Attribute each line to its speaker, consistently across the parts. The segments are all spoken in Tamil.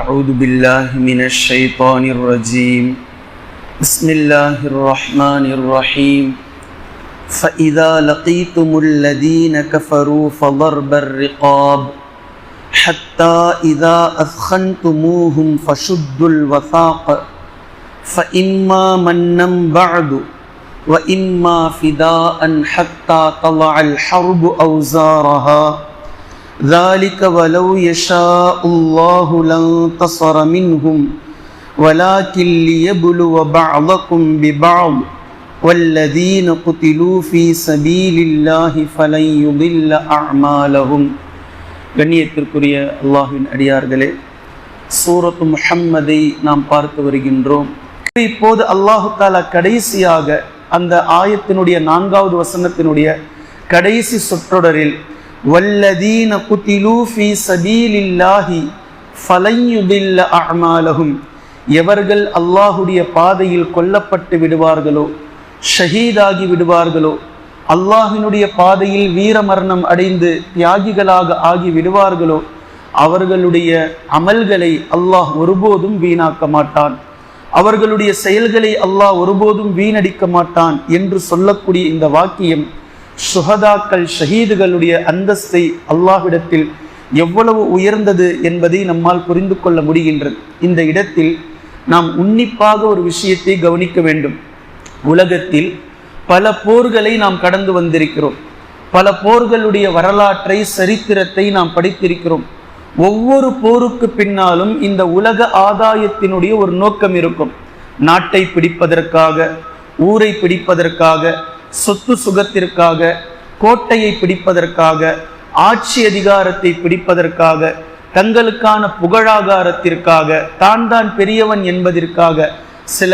Speaker 1: أعوذ بالله من الشيطان الرجيم بسم الله الرحمن الرحيم فإذا لقيتم الذين كفروا فضرب الرقاب حتى إذا أثخنتموهم فشدوا الوثاق فإما منا بعد وإما فداء حتى طلع الحرب أوزارها ذلك ولو يشاء الله لانتصر منهم ولكن ليبلو بعضكم ببعض والذين قتلوا في سبيل الله فلن يضل أعمالهم கண்ணியத்திற்குரிய அல்லாஹின் அடியார்களே சூரத்து முஹம்மதை நாம் பார்த்து வருகின்றோம் இப்போது அல்லாஹு தாலா கடைசியாக அந்த ஆயத்தினுடைய நான்காவது வசனத்தினுடைய கடைசி சொற்றொடரில் والذين قتلوا في سبيل எவர்கள் அல்லாஹுடைய பாதையில் கொல்லப்பட்டு விடுவார்களோ ஷஹீதாகி விடுவார்களோ அல்லாஹினுடைய பாதையில் வீர மரணம் அடைந்து தியாகிகளாக ஆகி விடுவார்களோ அவர்களுடைய அமல்களை அல்லாஹ் ஒருபோதும் வீணாக்க மாட்டான் அவர்களுடைய செயல்களை அல்லாஹ் ஒருபோதும் வீணடிக்க மாட்டான் என்று சொல்லக்கூடிய இந்த வாக்கியம் சுகதாக்கள் ஷஹீதுகளுடைய அந்தஸ்தை அல்லாஹ்விடத்தில் எவ்வளவு உயர்ந்தது என்பதை நம்மால் புரிந்து கொள்ள முடிகின்றது இந்த இடத்தில் நாம் உன்னிப்பாக ஒரு விஷயத்தை கவனிக்க வேண்டும் உலகத்தில் பல போர்களை நாம் கடந்து வந்திருக்கிறோம் பல போர்களுடைய வரலாற்றை சரித்திரத்தை நாம் படித்திருக்கிறோம் ஒவ்வொரு போருக்கு பின்னாலும் இந்த உலக ஆதாயத்தினுடைய ஒரு நோக்கம் இருக்கும் நாட்டை பிடிப்பதற்காக ஊரை பிடிப்பதற்காக சொத்து சுகத்திற்காக கோட்டையை பிடிப்பதற்காக ஆட்சி அதிகாரத்தை பிடிப்பதற்காக தங்களுக்கான புகழாகாரத்திற்காக தான் தான் பெரியவன் என்பதற்காக சில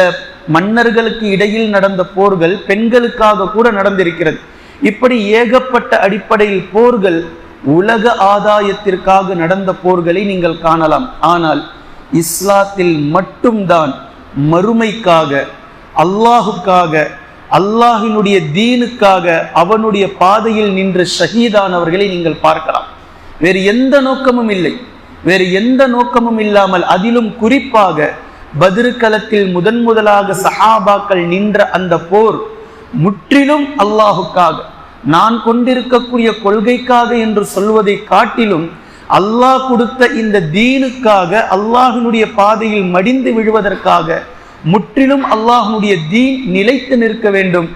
Speaker 1: மன்னர்களுக்கு இடையில் நடந்த போர்கள் பெண்களுக்காக கூட நடந்திருக்கிறது இப்படி ஏகப்பட்ட அடிப்படையில் போர்கள் உலக ஆதாயத்திற்காக நடந்த போர்களை நீங்கள் காணலாம் ஆனால் இஸ்லாத்தில் மட்டும்தான் மறுமைக்காக அல்லாஹுக்காக அல்லாஹினுடைய தீனுக்காக அவனுடைய பாதையில் நின்று ஷஹீதானவர்களை நீங்கள் பார்க்கலாம் வேறு எந்த நோக்கமும் இல்லை வேறு எந்த நோக்கமும் இல்லாமல் அதிலும் குறிப்பாக பதிர்கலத்தில் முதன் முதலாக சஹாபாக்கள் நின்ற அந்த போர் முற்றிலும் அல்லாஹுக்காக நான் கொண்டிருக்கக்கூடிய கொள்கைக்காக என்று சொல்வதை காட்டிலும் அல்லாஹ் கொடுத்த இந்த தீனுக்காக அல்லாஹினுடைய பாதையில் மடிந்து விழுவதற்காக முற்றிலும் அல்லாஹுடைய தீன் நிலைத்து நிற்க வேண்டும்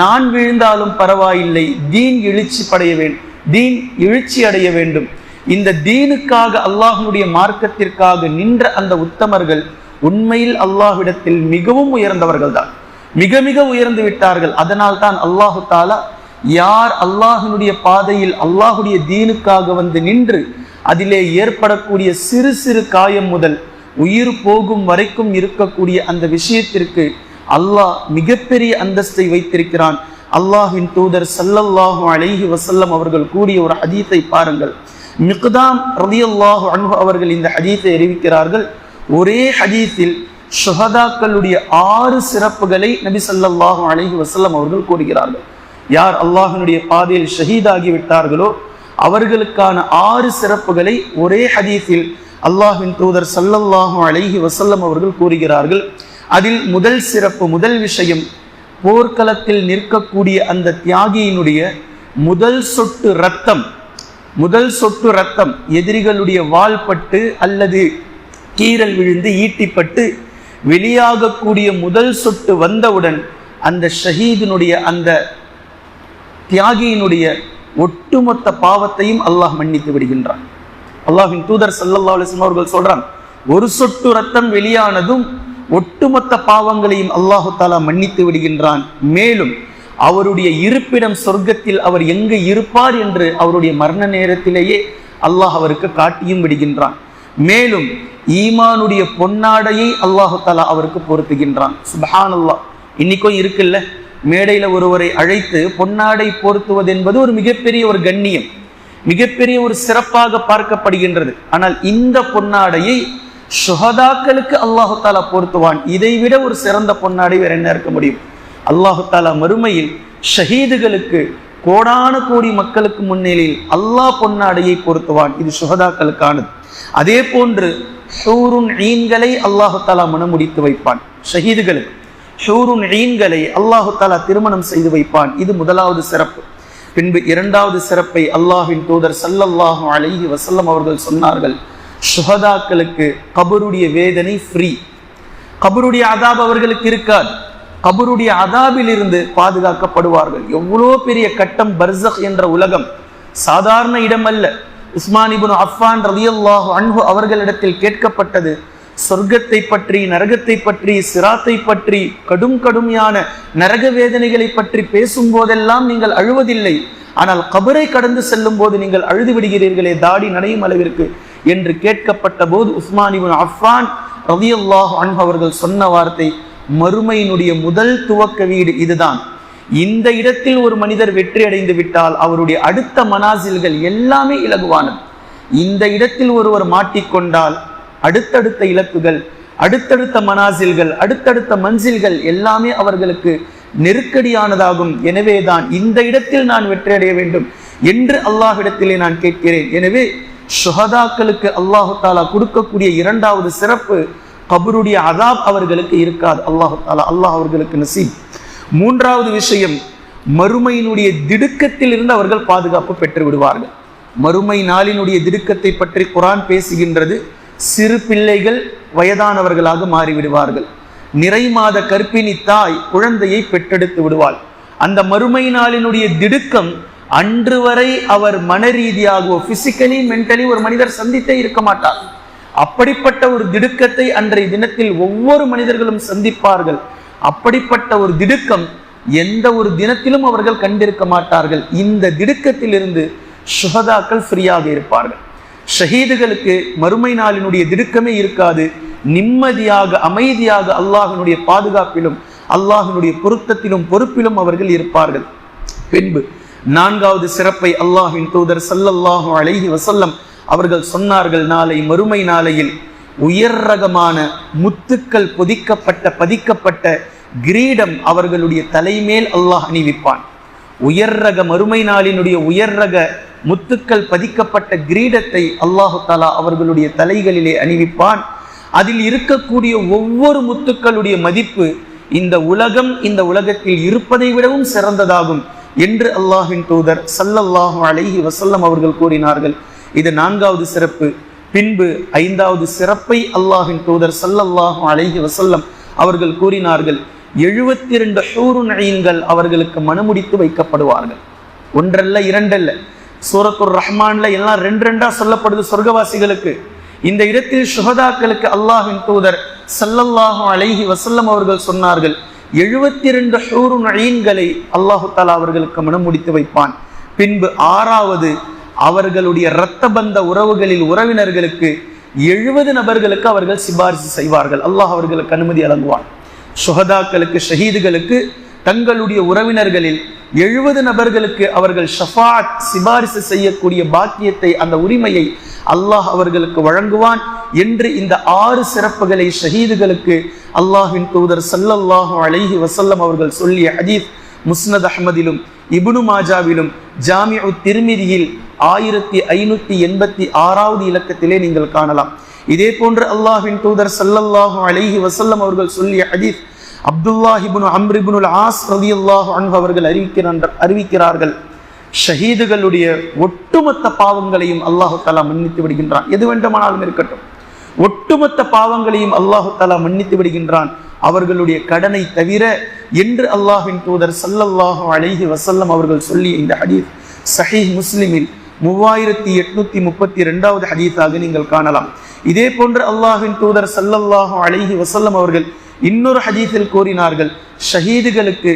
Speaker 1: நான் விழுந்தாலும் பரவாயில்லை தீன் எழுச்சி படைய வேண்டும் தீன் எழுச்சி அடைய வேண்டும் இந்த தீனுக்காக அல்லாஹுடைய மார்க்கத்திற்காக நின்ற அந்த உத்தமர்கள் உண்மையில் அல்லாஹ்விடத்தில் மிகவும் உயர்ந்தவர்கள் தான் மிக மிக உயர்ந்து விட்டார்கள் அதனால் தான் அல்லாஹு தாலா யார் அல்லாஹினுடைய பாதையில் அல்லாஹுடைய தீனுக்காக வந்து நின்று அதிலே ஏற்படக்கூடிய சிறு சிறு காயம் முதல் உயிர் போகும் வரைக்கும் இருக்கக்கூடிய அந்த விஷயத்திற்கு அல்லாஹ் மிகப்பெரிய அந்தஸ்தை வைத்திருக்கிறான் அல்லாஹின் தூதர் சல்லல்லாஹு அழகி வசல்லம் அவர்கள் கூறிய ஒரு ஹதீத்தை பாருங்கள் மிக்தாம் ரதியல்லாஹு அன்பு அவர்கள் இந்த ஹதீத்தை அறிவிக்கிறார்கள் ஒரே ஹதீத்தில் ஷஹதாக்களுடைய ஆறு சிறப்புகளை நபி சல்லாஹு அலைஹி வசல்லம் அவர்கள் கூறுகிறார்கள் யார் அல்லாஹினுடைய பாதையில் ஷஹீதாகி விட்டார்களோ அவர்களுக்கான ஆறு சிறப்புகளை ஒரே ஹதீஸில் அல்லாஹின் தூதர் சல்லல்லாஹும் அழகி வசல்லம் அவர்கள் கூறுகிறார்கள் அதில் முதல் சிறப்பு முதல் விஷயம் போர்க்களத்தில் நிற்கக்கூடிய அந்த தியாகியினுடைய முதல் சொட்டு ரத்தம் முதல் சொட்டு ரத்தம் எதிரிகளுடைய வால்பட்டு அல்லது கீரல் விழுந்து ஈட்டிப்பட்டு வெளியாகக்கூடிய முதல் சொட்டு வந்தவுடன் அந்த ஷஹீதினுடைய அந்த தியாகியினுடைய ஒட்டுமொத்த பாவத்தையும் அல்லாஹ் மன்னித்து விடுகின்றான் அல்லாஹின் தூதர் சல்லா அலிஸ்லாம் அவர்கள் சொல்றாங்க ஒரு சொட்டு ரத்தம் வெளியானதும் ஒட்டுமொத்த பாவங்களையும் அல்லாஹு தாலா மன்னித்து விடுகின்றான் மேலும் அவருடைய இருப்பிடம் சொர்க்கத்தில் அவர் எங்கு இருப்பார் என்று அவருடைய மரண நேரத்திலேயே அல்லாஹ் அவருக்கு காட்டியும் விடுகின்றான் மேலும் ஈமானுடைய பொன்னாடையை அல்லாஹு தாலா அவருக்கு பொருத்துகின்றான் சுபஹான் அல்லாஹ் இன்னைக்கும் இருக்குல்ல மேடையில் ஒருவரை அழைத்து பொன்னாடை போர்த்துவது என்பது ஒரு மிகப்பெரிய ஒரு கண்ணியம் மிகப்பெரிய ஒரு சிறப்பாக பார்க்கப்படுகின்றது ஆனால் இந்த பொன்னாடையை சுகதாக்களுக்கு அல்லாஹு தாலா பொருத்துவான் இதைவிட ஒரு சிறந்த பொன்னாடை வேற என்ன இருக்க முடியும் அல்லாஹு தாலா மறுமையில் ஷஹீதுகளுக்கு கோடான கோடி மக்களுக்கு முன்னிலையில் அல்லாஹ் பொன்னாடையை பொருத்துவான் இது சுகதாக்களுக்கானது அதே போன்று ஷூருன் ஈன்களை அல்லாஹு தாலா மனமுடித்து வைப்பான் ஷஹீதுகளுக்கு ஷூருன் ஈன்களை அல்லாஹு தாலா திருமணம் செய்து வைப்பான் இது முதலாவது சிறப்பு பின்பு இரண்டாவது சிறப்பை அல்லாஹின் தூதர் சல்லல்லாஹு அழகி வசல்லம் அவர்கள் சொன்னார்கள் சுஹதாக்களுக்கு கபருடைய வேதனை ஃப்ரீ கபருடைய அதாப் அவர்களுக்கு இருக்காது கபருடைய அதாபில் இருந்து பாதுகாக்கப்படுவார்கள் எவ்வளோ பெரிய கட்டம் பர்சக் என்ற உலகம் சாதாரண இடம் அல்ல உஸ்மானிபுன் அஃபான் ரவியல்லாஹு அன்பு அவர்களிடத்தில் கேட்கப்பட்டது சொர்க்கத்தை பற்றி நரகத்தை பற்றி சிராத்தை பற்றி கடும் கடுமையான நரக வேதனைகளை பற்றி பேசும் போதெல்லாம் நீங்கள் அழுவதில்லை ஆனால் கபரை கடந்து செல்லும் போது நீங்கள் அழுது விடுகிறீர்களே தாடி நடையும் அளவிற்கு என்று கேட்கப்பட்ட போது உஸ்மானிபின் அஃபான் ரவியல்லாஹ் அன்பு அவர்கள் சொன்ன வார்த்தை மறுமையினுடைய முதல் துவக்க வீடு இதுதான் இந்த இடத்தில் ஒரு மனிதர் வெற்றி அடைந்து விட்டால் அவருடைய அடுத்த மனாசில்கள் எல்லாமே இலகுவானது இந்த இடத்தில் ஒருவர் மாட்டிக்கொண்டால் அடுத்தடுத்த இலக்குகள் அடுத்தடுத்த மனாசில்கள் அடுத்தடுத்த மஞ்சில்கள் எல்லாமே அவர்களுக்கு நெருக்கடியானதாகும் எனவேதான் இந்த இடத்தில் நான் வெற்றியடைய வேண்டும் என்று அல்லாஹிடத்திலே நான் கேட்கிறேன் எனவே சுகதாக்களுக்கு அல்லாஹு தாலா கொடுக்கக்கூடிய இரண்டாவது சிறப்பு கபருடைய அதாப் அவர்களுக்கு இருக்காது அல்லாஹு தாலா அல்லாஹ் அவர்களுக்கு நசீப் மூன்றாவது விஷயம் மறுமையினுடைய திடுக்கத்தில் இருந்து அவர்கள் பாதுகாப்பு பெற்று விடுவார்கள் மறுமை நாளினுடைய திடுக்கத்தை பற்றி குரான் பேசுகின்றது சிறு பிள்ளைகள் வயதானவர்களாக மாறிவிடுவார்கள் நிறை மாத கற்பிணி தாய் குழந்தையை பெற்றெடுத்து விடுவாள் அந்த மறுமை நாளினுடைய திடுக்கம் அன்று வரை அவர் மன ரீதியாகவோ பிசிக்கலி மென்டலி ஒரு மனிதர் சந்தித்தே இருக்க மாட்டார் அப்படிப்பட்ட ஒரு திடுக்கத்தை அன்றைய தினத்தில் ஒவ்வொரு மனிதர்களும் சந்திப்பார்கள் அப்படிப்பட்ட ஒரு திடுக்கம் எந்த ஒரு தினத்திலும் அவர்கள் கண்டிருக்க மாட்டார்கள் இந்த திடுக்கத்திலிருந்து சுகதாக்கள் ஃப்ரீயாக இருப்பார்கள் ஷஹீதுகளுக்கு மறுமை நாளினுடைய திடுக்கமே இருக்காது நிம்மதியாக அமைதியாக அல்லாஹினுடைய பாதுகாப்பிலும் அல்லாஹினுடைய பொருத்தத்திலும் பொறுப்பிலும் அவர்கள் இருப்பார்கள் பின்பு நான்காவது சிறப்பை அல்லாஹின் தூதர் சல்லல்லாஹு அழகி வசல்லம் அவர்கள் சொன்னார்கள் நாளை மறுமை நாளையில் உயர் ரகமான முத்துக்கள் பொதிக்கப்பட்ட பதிக்கப்பட்ட கிரீடம் அவர்களுடைய தலைமேல் அல்லாஹ் அணிவிப்பான் உயர் ரக மறுமை நாளினுடைய உயர் ரக முத்துக்கள் பதிக்கப்பட்ட கிரீடத்தை அல்லாஹு தாலா அவர்களுடைய தலைகளிலே அணிவிப்பான் அதில் இருக்கக்கூடிய ஒவ்வொரு முத்துக்களுடைய மதிப்பு இந்த உலகம் இந்த உலகத்தில் இருப்பதை விடவும் சிறந்ததாகும் என்று அல்லாஹின் தூதர் சல்லல்லாஹு அலஹி வசல்லம் அவர்கள் கூறினார்கள் இது நான்காவது சிறப்பு பின்பு ஐந்தாவது சிறப்பை அல்லாஹின் தூதர் சல்லல்லாஹு அலஹி வசல்லம் அவர்கள் கூறினார்கள் எழுபத்தி இரண்டு ஷூரு நயன்கள் அவர்களுக்கு மனமுடித்து வைக்கப்படுவார்கள் ஒன்றல்ல இரண்டல்ல சூரத்துர் ரஹ்மான்ல எல்லாம் ரெண்டு ரெண்டா சொல்லப்படுது சொர்க்கவாசிகளுக்கு இந்த இடத்தில் சுகதாக்களுக்கு அல்லாஹின் தூதர் சல்லல்லாஹு அலைஹி வசல்லம் அவர்கள் சொன்னார்கள் எழுபத்தி இரண்டு ஷூரு நயன்களை அல்லாஹு தாலா அவர்களுக்கு மனமுடித்து வைப்பான் பின்பு ஆறாவது அவர்களுடைய இரத்த பந்த உறவுகளில் உறவினர்களுக்கு எழுபது நபர்களுக்கு அவர்கள் சிபாரிசு செய்வார்கள் அல்லாஹ் அவர்களுக்கு அனுமதி வழங்குவான் சுகதாக்களுக்கு ஷஹீதுகளுக்கு தங்களுடைய உறவினர்களில் எழுபது நபர்களுக்கு அவர்கள் ஷஃபாத் சிபாரிசு செய்யக்கூடிய பாக்கியத்தை அந்த உரிமையை அல்லாஹ் அவர்களுக்கு வழங்குவான் என்று இந்த ஆறு சிறப்புகளை ஷஹீதுகளுக்கு அல்லாஹின் தூதர் சல்லல்லாஹு அலஹி வசல்லம் அவர்கள் சொல்லிய ஹதீப் முஸ்னத் அஹமதிலும் இபுனு மாஜாவிலும் ஜாமியு திருமிதியில் ஆயிரத்தி ஐநூத்தி எண்பத்தி ஆறாவது இலக்கத்திலே நீங்கள் காணலாம் இதே போன்று அல்லாஹின் தூதர் சல்லல்லாஹு அலைஹி வசல்லம் அவர்கள் சொல்லிய ஹதீஸ் அப்துல்லாஹிபுன் அம்ரிபுனுல் ஆஸ் ரதி அல்லாஹு அன்பு அவர்கள் அறிவிக்கிறார் அறிவிக்கிறார்கள் ஷஹீதுகளுடைய ஒட்டுமொத்த பாவங்களையும் அல்லாஹு தாலா மன்னித்து விடுகின்றான் எது வேண்டுமானாலும் இருக்கட்டும் ஒட்டுமொத்த பாவங்களையும் அல்லாஹு தாலா மன்னித்து விடுகின்றான் அவர்களுடைய கடனை தவிர என்று அல்லாஹின் தூதர் சல்லல்லாஹு அலைஹி வசல்லம் அவர்கள் சொல்லிய இந்த ஹதீஸ் சஹீஹ் முஸ்லிமில் மூவாயிரத்தி எட்நூத்தி முப்பத்தி ரெண்டாவது ஹதீஸாக நீங்கள் காணலாம் இதே போன்று அல்லாஹின் தூதர் சல்லல்லாஹு அழகி வசல்லம் அவர்கள் இன்னொரு ஹதீஸில் கூறினார்கள் ஷஹீதுகளுக்கு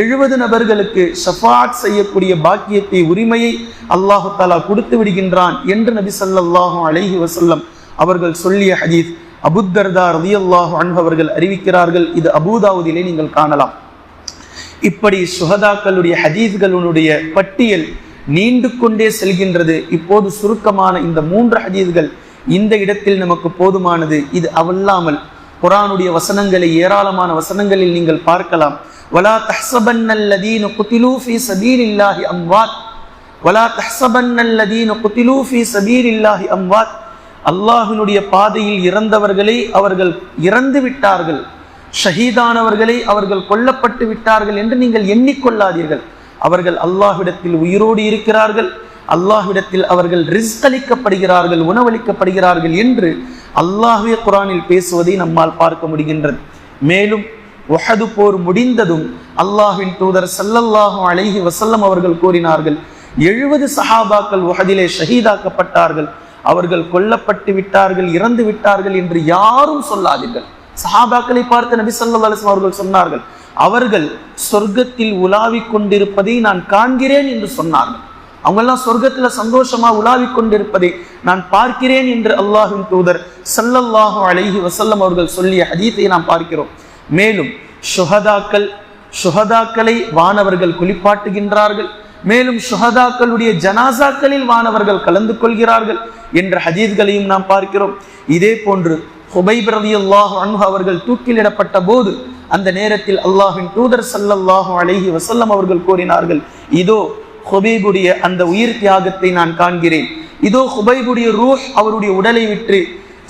Speaker 1: எழுபது நபர்களுக்கு ஷஃபாத் செய்யக்கூடிய பாக்கியத்தை உரிமையை அல்லாஹு தாலா கொடுத்து விடுகின்றான் என்று நபி சல்லாஹு அழகி வசல்லம் அவர்கள் சொல்லிய ஹதீஸ் அபுத்தர்தா ரதி அல்லாஹு அவர்கள் அறிவிக்கிறார்கள் இது அபூதாவுதிலே நீங்கள் காணலாம் இப்படி சுகதாக்களுடைய ஹதீஸ்களுடைய பட்டியல் நீண்டு கொண்டே செல்கின்றது இப்போது சுருக்கமான இந்த மூன்று ஹதீஸ்கள் இந்த இடத்தில் நமக்கு போதுமானது இது அவல்லாமல் குரானுடைய வசனங்களை ஏராளமான வசனங்களில் நீங்கள் பார்க்கலாம் வலா தஹ்சபன்னல்லதீன அம்வாத் வலா அம்வாத் அல்லாஹினுடைய பாதையில் இறந்தவர்களை அவர்கள் இறந்து விட்டார்கள் ஷஹீதானவர்களை அவர்கள் கொல்லப்பட்டு விட்டார்கள் என்று நீங்கள் எண்ணிக்கொள்ளாதீர்கள் அவர்கள் அல்லாஹ்விடத்தில் உயிரோடு இருக்கிறார்கள் அல்லாஹ்விடத்தில் அவர்கள் அளிக்கப்படுகிறார்கள் உணவளிக்கப்படுகிறார்கள் என்று அல்லாஹ்வே குரானில் பேசுவதை நம்மால் பார்க்க முடிகின்றது மேலும் ஒஹது போர் முடிந்ததும் அல்லாஹின் தூதர் சல்லல்லாஹும் அழகி வசல்லம் அவர்கள் கூறினார்கள் எழுபது சஹாபாக்கள் உஹதிலே ஷஹீதாக்கப்பட்டார்கள் அவர்கள் கொல்லப்பட்டு விட்டார்கள் இறந்து விட்டார்கள் என்று யாரும் சொல்லாதீர்கள் சஹாபாக்களை பார்த்து நபி சொல்லா அவர்கள் சொன்னார்கள் அவர்கள் சொர்க்கத்தில் உலாவிக் கொண்டிருப்பதை நான் காண்கிறேன் என்று சொன்னார்கள் அவங்கெல்லாம் சொர்க்கத்துல சந்தோஷமா உலாவி கொண்டிருப்பதை நான் பார்க்கிறேன் என்று அல்லாஹின் தூதர் சல்லல்லாஹு அலைஹி வசல்லம் அவர்கள் சொல்லிய ஹதீத்தை நாம் பார்க்கிறோம் மேலும் சுஹதாக்கள் சுஹதாக்களை வானவர்கள் குளிப்பாட்டுகின்றார்கள் மேலும் சுஹதாக்களுடைய ஜனாசாக்களில் வானவர்கள் கலந்து கொள்கிறார்கள் என்ற ஹதீத்களையும் நாம் பார்க்கிறோம் இதே போன்று ஹுபைப் ரவி அல்லாஹ் அன்ஹு அவர்கள் தூக்கிலிடப்பட்ட போது அந்த நேரத்தில் அல்லாஹின் தூதர் சல்லல்லாஹு அலைஹி வசல்லம் அவர்கள் கூறினார்கள் இதோ ஹொபீபுடைய அந்த உயிர் தியாகத்தை நான் காண்கிறேன் இதோ ஹுபைபுடைய ரூஹ் அவருடைய உடலை விற்று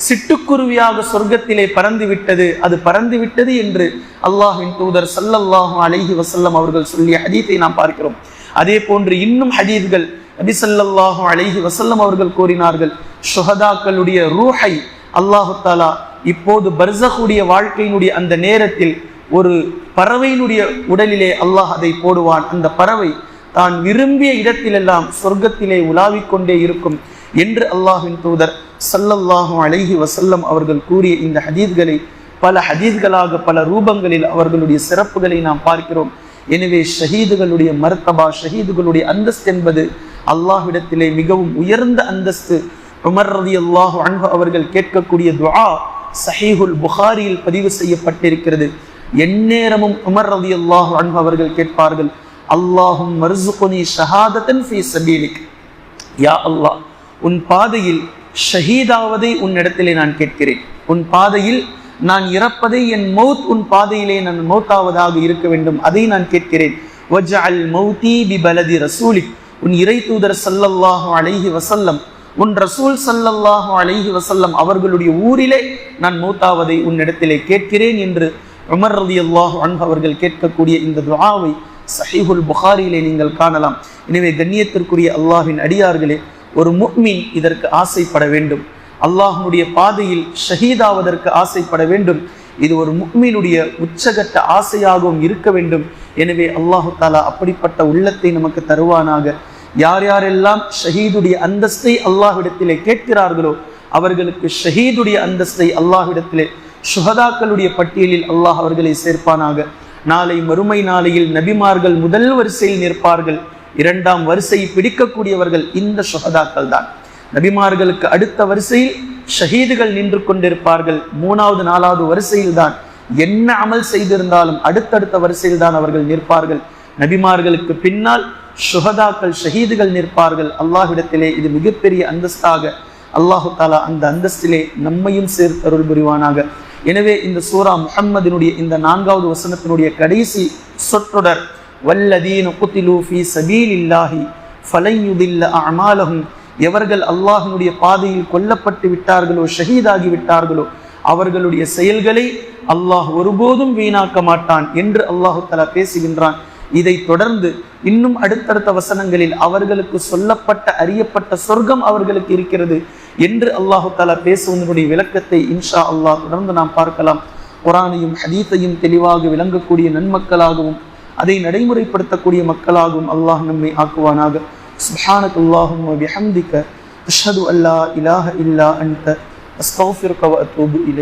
Speaker 1: சிட்டுக்குருவியாக சொர்க்கத்திலே பறந்து விட்டது அது பறந்து விட்டது என்று அல்லாஹின் தூதர் சல்லல்லாஹு அலஹி வசல்லம் அவர்கள் சொல்லிய ஹதீத்தை நாம் பார்க்கிறோம் அதே போன்று இன்னும் ஹதீத்கள் நபி சல்லல்லாஹு அலஹி வசல்லம் அவர்கள் கூறினார்கள் சுஹதாக்களுடைய ரூஹை அல்லாஹு தாலா இப்போது பர்சகுடைய வாழ்க்கையினுடைய அந்த நேரத்தில் ஒரு பறவையினுடைய உடலிலே அல்லாஹ் அதை போடுவான் அந்த பறவை தான் விரும்பிய இடத்திலெல்லாம் சொர்க்கத்திலே உலாவிக் கொண்டே இருக்கும் என்று அல்லாஹின் தூதர் சல்லல்லாஹும் அழகி வசல்லம் அவர்கள் கூறிய இந்த ஹதீத்களை பல ஹதீத்களாக பல ரூபங்களில் அவர்களுடைய சிறப்புகளை நாம் பார்க்கிறோம் எனவே ஷஹீதுகளுடைய மர்த்தபா ஷஹீதுகளுடைய அந்தஸ்து என்பது அல்லாஹ்விடத்திலே மிகவும் உயர்ந்த அந்தஸ்து உமர் ரதி அல்லாஹு அன்பு அவர்கள் கேட்கக்கூடிய துவா சஹீஹுல் புகாரியில் பதிவு செய்யப்பட்டிருக்கிறது எந்நேரமும் உமர் ரதி அல்லாஹு அன்பு அவர்கள் கேட்பார்கள் அல்லாஹும் மர்சுகுனி ஷஹாதத்தன் ஃபி சபீலிக் யா அல்லாஹ் உன் பாதையில் ஷஹீதாவதை உன்னிடத்திலே நான் கேட்கிறேன் உன் பாதையில் நான் இறப்பதை என் மௌத் உன் பாதையிலே நான் மௌத்தாவதாக இருக்க வேண்டும் அதை நான் கேட்கிறேன் வஜ அல் மௌதி பி பலதி ரசூலி உன் இறை தூதர் சல்லல்லாஹு அலைஹி வசல்லம் உன் ரசூல் சல்லல்லாஹு அலைஹி வசல்லம் அவர்களுடைய ஊரிலே நான் மூத்தாவதை உன்னிடத்திலே கேட்கிறேன் என்று உமர் ரதி அல்லாஹ் அன்பு அவர்கள் கேட்கக்கூடிய இந்த துவாவை சஹீஹுல் புகாரியிலே நீங்கள் காணலாம் எனவே கண்ணியத்திற்குரிய அல்லாஹின் அடியார்களே ஒரு முக்மீன் இதற்கு ஆசைப்பட வேண்டும் அல்லாஹுடைய பாதையில் ஷஹீதாவதற்கு ஆசைப்பட வேண்டும் இது ஒரு முக்மீனுடைய உச்சகட்ட ஆசையாகவும் இருக்க வேண்டும் எனவே அல்லாஹு தாலா அப்படிப்பட்ட உள்ளத்தை நமக்கு தருவானாக யார் யாரெல்லாம் ஷஹீதுடைய அந்தஸ்தை அல்லாஹிடத்திலே கேட்கிறார்களோ அவர்களுக்கு ஷஹீதுடைய அந்தஸ்தை அல்லாஹிடத்திலே சுகதாக்களுடைய பட்டியலில் அல்லாஹ் அவர்களை சேர்ப்பானாக நாளை மறுமை நாளையில் நபிமார்கள் முதல் வரிசையில் நிற்பார்கள் இரண்டாம் வரிசை பிடிக்கக்கூடியவர்கள் இந்த சுகதாக்கள் தான் நபிமார்களுக்கு அடுத்த வரிசையில் ஷஹீதுகள் நின்று கொண்டிருப்பார்கள் மூணாவது நாலாவது வரிசையில் தான் என்ன அமல் செய்திருந்தாலும் அடுத்தடுத்த வரிசையில் தான் அவர்கள் நிற்பார்கள் நபிமார்களுக்கு பின்னால் சுகதாக்கள் ஷஹீதுகள் நிற்பார்கள் அல்லாஹிடத்திலே இது மிகப்பெரிய அந்தஸ்தாக அல்லாஹு தாலா அந்த அந்தஸ்திலே நம்மையும் சேர்த்தருள் புரிவானாக எனவே இந்த சூரா முகம்மதினுடைய இந்த நான்காவது வசனத்தினுடைய கடைசி சொற்றொடர் வல்லதீன குத்திலு ஃபி சபீல் இல்லாஹி ஃபலையுதில்ல அமாலகும் எவர்கள் அல்லாஹினுடைய பாதையில் கொல்லப்பட்டு விட்டார்களோ ஷஹீதாகி விட்டார்களோ அவர்களுடைய செயல்களை அல்லாஹ் ஒருபோதும் வீணாக்க மாட்டான் என்று அல்லாஹு தலா பேசுகின்றான் இதை தொடர்ந்து இன்னும் அடுத்தடுத்த வசனங்களில் அவர்களுக்கு சொல்லப்பட்ட அறியப்பட்ட சொர்க்கம் அவர்களுக்கு இருக்கிறது என்று அல்லாஹு தாலா பேசுவதனுடைய விளக்கத்தை இன்ஷா அல்லாஹ் தொடர்ந்து நாம் பார்க்கலாம் குரானையும் ஹதீத்தையும் தெளிவாக விளங்கக்கூடிய நன்மக்களாகவும் அதை நடைமுறைப்படுத்தக்கூடிய மக்களாகவும் அல்லாஹ் நம்மை ஆக்குவானாக سبحانك اللهم وبحمدك أشهد أن لا